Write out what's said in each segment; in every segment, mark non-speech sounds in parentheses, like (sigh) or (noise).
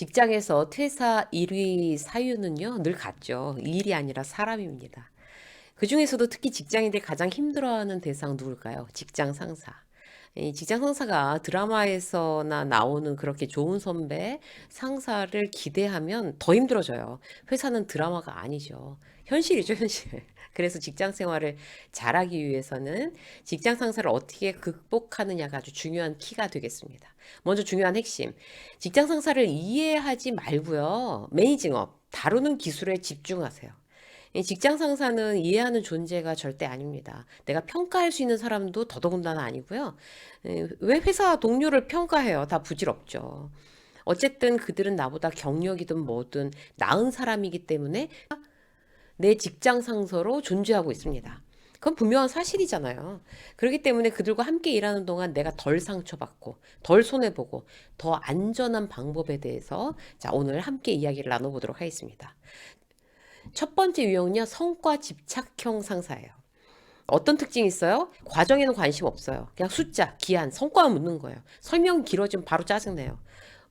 직장에서 퇴사 1위 사유는요, 늘 같죠. 일이 아니라 사람입니다. 그 중에서도 특히 직장인들이 가장 힘들어하는 대상 누굴까요? 직장 상사. 이 직장 상사가 드라마에서나 나오는 그렇게 좋은 선배, 상사를 기대하면 더 힘들어져요. 회사는 드라마가 아니죠. 현실이죠, 현실. (laughs) 그래서 직장 생활을 잘하기 위해서는 직장 상사를 어떻게 극복하느냐가 아주 중요한 키가 되겠습니다. 먼저 중요한 핵심. 직장 상사를 이해하지 말고요. 매니징업, 다루는 기술에 집중하세요. 이 직장 상사는 이해하는 존재가 절대 아닙니다. 내가 평가할 수 있는 사람도 더더군다나 아니고요. 에, 왜 회사 동료를 평가해요? 다 부질없죠. 어쨌든 그들은 나보다 경력이든 뭐든 나은 사람이기 때문에 내 직장 상사로 존재하고 있습니다. 그건 분명한 사실이잖아요. 그렇기 때문에 그들과 함께 일하는 동안 내가 덜 상처받고, 덜 손해보고, 더 안전한 방법에 대해서 자, 오늘 함께 이야기를 나눠보도록 하겠습니다. 첫 번째 유형은요, 성과 집착형 상사예요. 어떤 특징이 있어요? 과정에는 관심 없어요. 그냥 숫자, 기한, 성과만 묻는 거예요. 설명 길어지면 바로 짜증내요.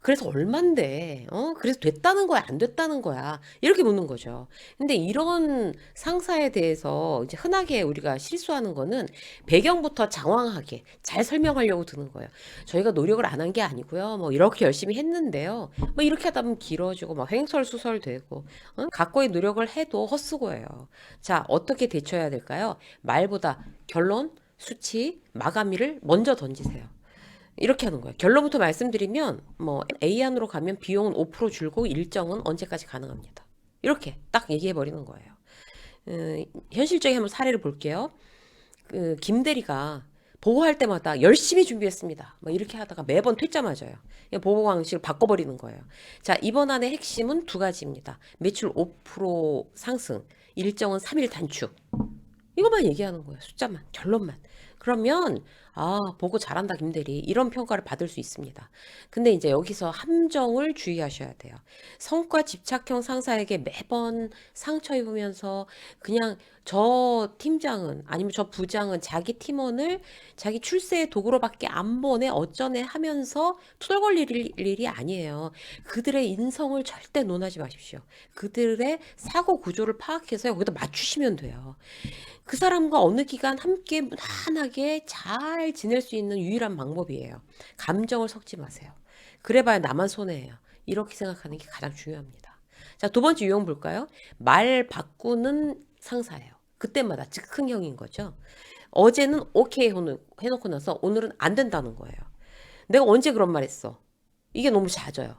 그래서 얼만데, 어? 그래서 됐다는 거야, 안 됐다는 거야. 이렇게 묻는 거죠. 근데 이런 상사에 대해서 이제 흔하게 우리가 실수하는 거는 배경부터 장황하게 잘 설명하려고 드는 거예요. 저희가 노력을 안 한 게 아니고요. 뭐 이렇게 열심히 했는데요. 뭐 이렇게 하다 보면 길어지고 막 횡설수설 되고, 어? 각고의 노력을 해도 헛수고예요. 자, 어떻게 대처해야 될까요? 말보다 결론, 수치, 마감일을 먼저 던지세요. 이렇게 하는 거예요. 결론부터 말씀드리면 뭐 A 안으로 가면 비용은 5% 줄고 일정은 언제까지 가능합니다. 이렇게 딱 얘기해 버리는 거예요. 음, 현실적인 한번 사례를 볼게요. 그 김 대리가 보고할 때마다 열심히 준비했습니다. 뭐 이렇게 하다가 매번 퇴짜 맞아요. 보고 방식을 바꿔버리는 거예요. 자, 이번 안의 핵심은 두 가지입니다. 매출 5% 상승, 일정은 3일 단축. 이것만 얘기하는 거예요. 숫자만, 결론만. 그러면 아, 보고 잘한다, 김대리. 이런 평가를 받을 수 있습니다. 근데 이제 여기서 함정을 주의하셔야 돼요. 성과 집착형 상사에게 매번 상처 입으면서 그냥 저 팀장은 아니면 저 부장은 자기 팀원을 자기 출세의 도구로밖에 안 보내 어쩌네 하면서 투덜거릴 일- 일이 아니에요. 그들의 인성을 절대 논하지 마십시오. 그들의 사고 구조를 파악해서 여기다 맞추시면 돼요. 그 사람과 어느 기간 함께 무난하게 잘 지낼 수 있는 유일한 방법이에요. 감정을 섞지 마세요. 그래봐야 나만 손해예요. 이렇게 생각하는 게 가장 중요합니다. 자, 두 번째 유형 볼까요? 말 바꾸는 상사예요. 그때마다 즉흥형인 거죠. 어제는 오케이 해놓- 해놓고 나서 오늘은 안 된다는 거예요. 내가 언제 그런 말 했어? 이게 너무 잦아요.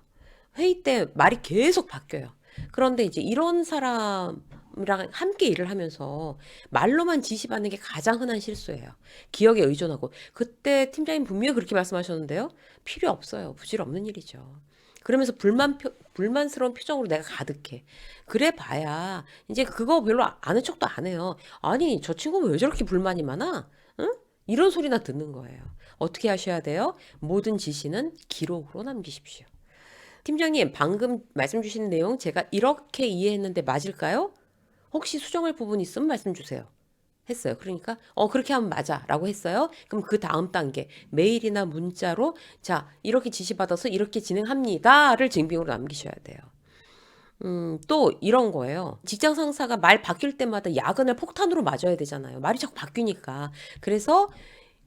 회의 때 말이 계속 바뀌어요. 그런데 이제 이런 사람이 랑 함께 일을 하면서 말로만 지시받는 게 가장 흔한 실수예요. 기억에 의존하고 그때 팀장님 분명히 그렇게 말씀하셨는데요. 필요 없어요. 부질 없는 일이죠. 그러면서 불만 표, 불만스러운 표정으로 내가 가득해. 그래 봐야 이제 그거 별로 아는 척도 안 해요. 아니 저 친구는 왜 저렇게 불만이 많아? 응? 이런 소리나 듣는 거예요. 어떻게 하셔야 돼요? 모든 지시는 기록으로 남기십시오. 팀장님, 방금 말씀 주신 내용 제가 이렇게 이해했는데 맞을까요? 혹시 수정할 부분 있으면 말씀 주세요. 했어요. 그러니까 어 그렇게 하면 맞아라고 했어요. 그럼 그 다음 단계 메일이나 문자로 자 이렇게 지시 받아서 이렇게 진행합니다를 증빙으로 남기셔야 돼요. 음, 또 이런 거예요. 직장 상사가 말 바뀔 때마다 야근을 폭탄으로 맞아야 되잖아요. 말이 자꾸 바뀌니까. 그래서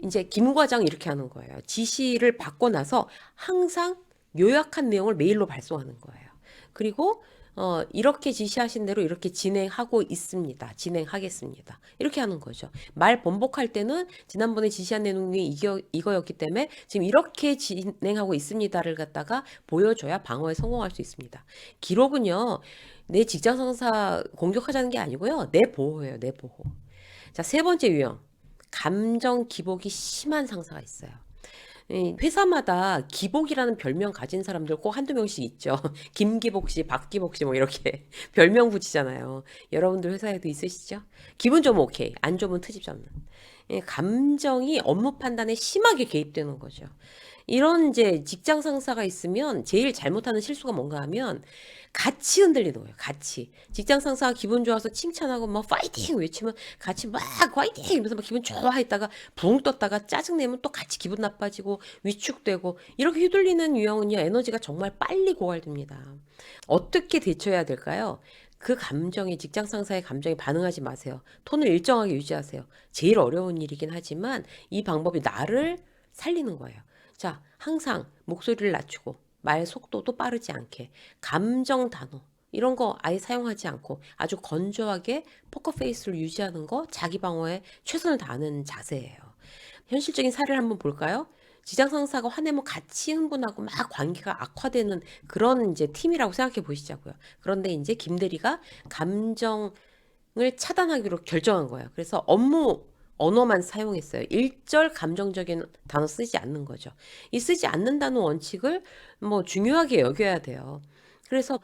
이제 김 과장 이렇게 하는 거예요. 지시를 받고 나서 항상 요약한 내용을 메일로 발송하는 거예요. 그리고 어, 이렇게 지시하신 대로 이렇게 진행하고 있습니다. 진행하겠습니다. 이렇게 하는 거죠. 말 번복할 때는 지난번에 지시한 내용이 이거, 이거였기 때문에 지금 이렇게 진행하고 있습니다를 갖다가 보여줘야 방어에 성공할 수 있습니다. 기록은요, 내 직장 상사 공격하자는 게 아니고요. 내 보호예요, 내 보호. 자, 세 번째 유형. 감정 기복이 심한 상사가 있어요. 이 회사마다 기복이라는 별명 가진 사람들 꼭 한두 명씩 있죠. (laughs) 김기복 씨, 박기복 씨 뭐 이렇게 (laughs) 별명 붙이잖아요. 여러분들 회사에도 있으시죠? 기분 좀 오케이, 안 좋으면 트집 잡는. 이 감정이 업무 판단에 심하게 개입되는 거죠. 이런 이제 직장 상사가 있으면 제일 잘못하는 실수가 뭔가 하면 같이 흔들리는 거예요. 같이. 직장 상사가 기분 좋아서 칭찬하고 막 파이팅 외치면 같이 막 파이팅 이러면서 막 기분 좋아했다가 붕 떴다가 짜증내면 또 같이 기분 나빠지고 위축되고 이렇게 휘둘리는 유형은요 에너지가 정말 빨리 고갈됩니다. 어떻게 대처해야 될까요? 그 감정에 직장 상사의 감정에 반응하지 마세요. 톤을 일정하게 유지하세요. 제일 어려운 일이긴 하지만 이 방법이 나를 살리는 거예요. 자, 항상 목소리를 낮추고 말 속도도 빠르지 않게 감정 단어 이런 거 아예 사용하지 않고 아주 건조하게 포커페이스를 유지하는 거 자기 방어에 최선을 다하는 자세예요. 현실적인 사례를 한번 볼까요? 직장 상사가 화내면 같이 흥분하고 막 관계가 악화되는 그런 이제 팀이라고 생각해 보시자고요. 그런데 이제 김 대리가 감정을 차단하기로 결정한 거예요. 그래서 업무 언어만 사용했어요. 일절 감정적인 단어 쓰지 않는 거죠. 이 쓰지 않는다는 원칙을 뭐 중요하게 여겨야 돼요. 그래서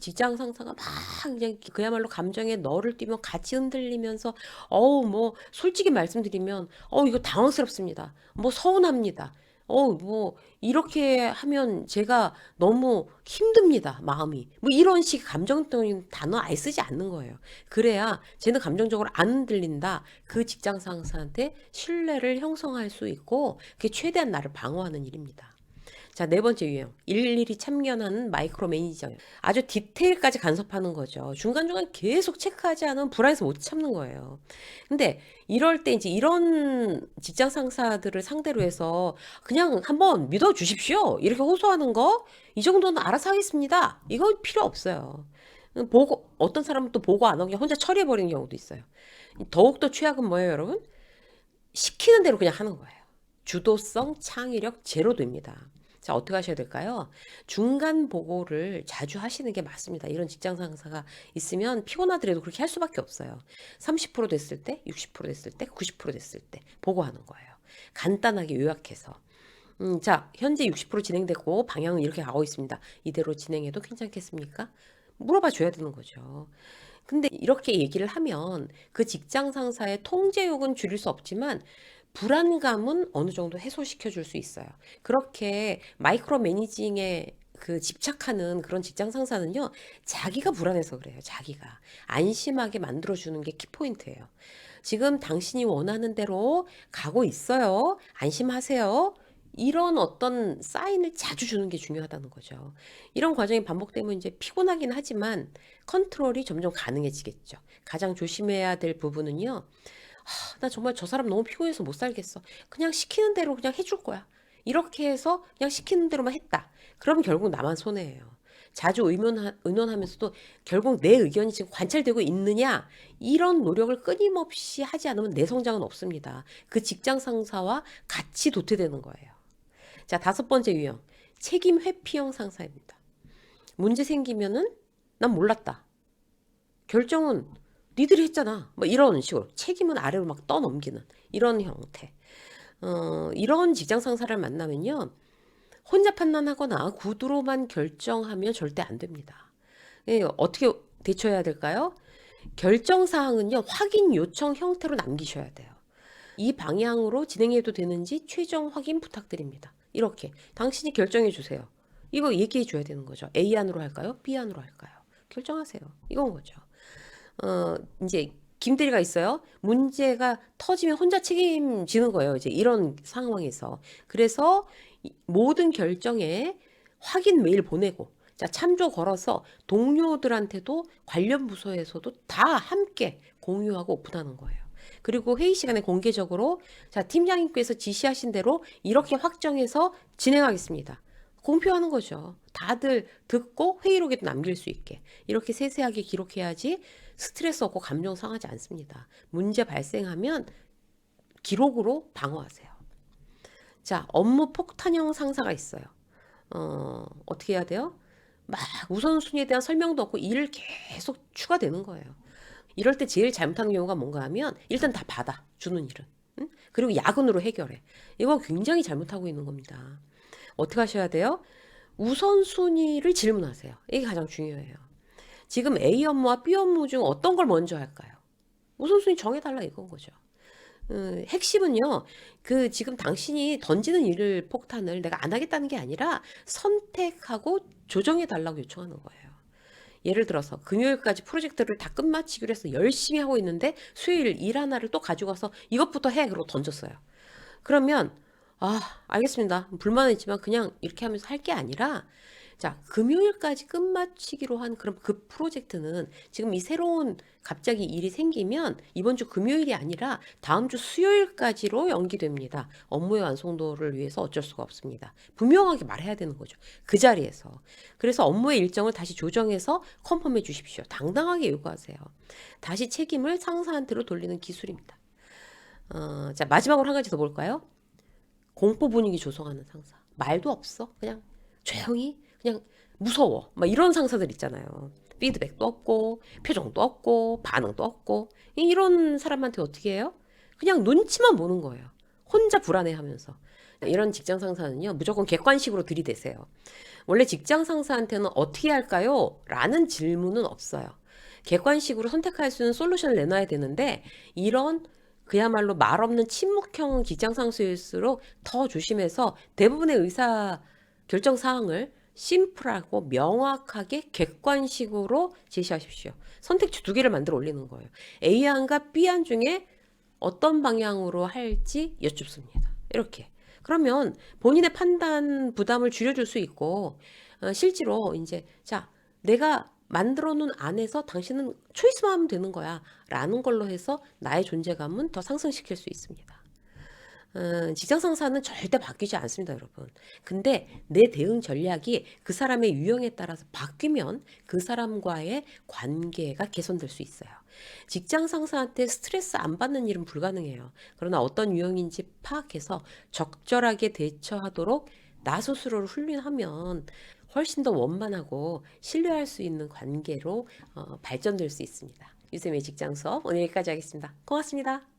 직장 상사가 막 그냥 그야말로 감정에 너를 띄면 같이 흔들리면서 어우 뭐 솔직히 말씀드리면 어 이거 당황스럽습니다. 뭐 서운합니다. 어, 뭐, 이렇게 하면 제가 너무 힘듭니다, 마음이. 뭐, 이런 식 감정적인 단어 아예 쓰지 않는 거예요. 그래야 쟤는 감정적으로 안 흔들린다. 그 직장 상사한테 신뢰를 형성할 수 있고, 그게 최대한 나를 방어하는 일입니다. 자, 네 번째 유형. 일일이 참견하는 마이크로 매니저예요. 아주 디테일까지 간섭하는 거죠. 중간중간 계속 체크하지 않으면 불안해서 못 참는 거예요. 근데 이럴 때 이제 이런 직장 상사들을 상대로 해서 그냥 한번 믿어 주십시오. 이렇게 호소하는 거, 이 정도는 알아서 하겠습니다. 이거 필요 없어요. 보고, 어떤 사람은 또 보고 안 하고 혼자 처리해버리는 경우도 있어요. 더욱더 최악은 뭐예요, 여러분? 시키는 대로 그냥 하는 거예요. 주도성, 창의력 제로 됩니다. 자, 어떻게 하셔야 될까요? 중간 보고를 자주 하시는 게 맞습니다. 이런 직장 상사가 있으면 피곤하더라도 그렇게 할 수밖에 없어요. 30% 됐을 때, 60% 됐을 때, 90% 됐을 때 보고하는 거예요. 간단하게 요약해서. 음, 자, 현재 60% 진행되고 방향은 이렇게 가고 있습니다. 이대로 진행해도 괜찮겠습니까? 물어봐 줘야 되는 거죠. 근데 이렇게 얘기를 하면 그 직장 상사의 통제욕은 줄일 수 없지만 불안감은 어느 정도 해소시켜 줄 수 있어요. 그렇게 마이크로 매니징에 그 집착하는 그런 직장 상사는요, 자기가 불안해서 그래요, 자기가. 안심하게 만들어주는 게 키포인트예요. 지금 당신이 원하는 대로 가고 있어요. 안심하세요. 이런 어떤 사인을 자주 주는 게 중요하다는 거죠. 이런 과정이 반복되면 이제 피곤하긴 하지만 컨트롤이 점점 가능해지겠죠. 가장 조심해야 될 부분은요. 하, 나 정말 저 사람 너무 피곤해서 못 살겠어. 그냥 시키는 대로 그냥 해줄 거야. 이렇게 해서 그냥 시키는 대로만 했다. 그럼 결국 나만 손해예요. 자주 의논하, 의논하면서도 결국 내 의견이 지금 관찰되고 있느냐 이런 노력을 끊임없이 하지 않으면 내 성장은 없습니다. 그 직장 상사와 같이 도태되는 거예요. 자 다섯 번째 유형 책임 회피형 상사입니다. 문제 생기면은 난 몰랐다. 결정은 니들이 했잖아. 뭐 이런 식으로 책임은 아래로 막 떠넘기는 이런 형태. 어, 이런 직장 상사를 만나면요. 혼자 판단하거나 구두로만 결정하면 절대 안 됩니다. 예, 어떻게 대처해야 될까요? 결정 사항은요. 확인 요청 형태로 남기셔야 돼요. 이 방향으로 진행해도 되는지 최종 확인 부탁드립니다. 이렇게 당신이 결정해 주세요. 이거 얘기해 줘야 되는 거죠. A 안으로 할까요? B 안으로 할까요? 결정하세요. 이건 거죠. 어, 이제 김대리가 있어요. 문제가 터지면 혼자 책임지는 거예요. 이제 이런 상황에서. 그래서 모든 결정에 확인 메일 보내고, 자, 참조 걸어서 동료들한테도 관련 부서에서도 다 함께 공유하고 오픈하는 거예요. 그리고 회의 시간에 공개적으로, 자, 팀장님께서 지시하신 대로 이렇게 확정해서 진행하겠습니다. 공표하는 거죠. 다들 듣고 회의록에도 남길 수 있게. 이렇게 세세하게 기록해야지 스트레스 없고 감정 상하지 않습니다. 문제 발생하면 기록으로 방어하세요. 자, 업무 폭탄형 상사가 있어요. 어, 어떻게 해야 돼요? 막 우선순위에 대한 설명도 없고 일을 계속 추가되는 거예요. 이럴 때 제일 잘못하는 경우가 뭔가 하면 일단 다 받아 주는 일은 응? 그리고 야근으로 해결해 이거 굉장히 잘못하고 있는 겁니다. 어떻게 하셔야 돼요? 우선순위를 질문하세요. 이게 가장 중요해요. 지금 A 업무와 B 업무 중 어떤 걸 먼저 할까요? 우선순위 정해달라 이건 거죠. 음, 핵심은요, 그 지금 당신이 던지는 일을 폭탄을 내가 안 하겠다는 게 아니라 선택하고 조정해 달라고 요청하는 거예요. 예를 들어서 금요일까지 프로젝트를 다 끝마치기로 해서 열심히 하고 있는데 수요일 일 하나를 또 가지고 와서 이것부터 해 그러고 던졌어요. 그러면 아 알겠습니다. 불만은 있지만 그냥 이렇게 하면서 할 게 아니라 자 금요일까지 끝마치기로 한 그럼 그 프로젝트는 지금 이 새로운 갑자기 일이 생기면 이번 주 금요일이 아니라 다음 주 수요일까지로 연기됩니다. 업무의 완성도를 위해서 어쩔 수가 없습니다. 분명하게 말해야 되는 거죠. 그 자리에서. 그래서 업무의 일정을 다시 조정해서 컨펌해 주십시오. 당당하게 요구하세요. 다시 책임을 상사한테로 돌리는 기술입니다. 어, 자, 마지막으로 한 가지 더 볼까요? 공포 분위기 조성하는 상사. 말도 없어. 그냥 조용히 그냥 무서워. 막 이런 상사들 있잖아요. 피드백도 없고 표정도 없고 반응도 없고 이런 사람한테 어떻게 해요? 그냥 눈치만 보는 거예요. 혼자 불안해하면서. 이런 직장 상사는요, 무조건 객관식으로 들이대세요. 원래 직장 상사한테는 어떻게 할까요? 라는 질문은 없어요. 객관식으로 선택할 수 있는 솔루션을 내놔야 되는데, 이런 그야말로 말 없는 침묵형 직장 상사일수록 더 조심해서 대부분의 의사 결정 사항을 심플하고 명확하게 객관식으로 제시하십시오. 선택지 두 개를 만들어 올리는 거예요. A안과 B안 중에 어떤 방향으로 할지 여쭙습니다. 이렇게. 그러면 본인의 판단 부담을 줄여줄 수 있고, 어, 실제로 이제, 자, 내가 만들어 놓은 안에서 당신은 초이스만 하면 되는 거야. 라는 걸로 해서 나의 존재감은 더 상승시킬 수 있습니다. 어, 직장 상사는 절대 바뀌지 않습니다, 여러분. 근데 내 대응 전략이 그 사람의 유형에 따라서 바뀌면 그 사람과의 관계가 개선될 수 있어요. 직장 상사한테 스트레스 안 받는 일은 불가능해요. 그러나 어떤 유형인지 파악해서 적절하게 대처하도록 나 스스로를 훈련하면 훨씬 더 원만하고 신뢰할 수 있는 관계로 어, 발전될 수 있습니다. 유쌤의 직장 수업 오늘 여기까지 하겠습니다. 고맙습니다.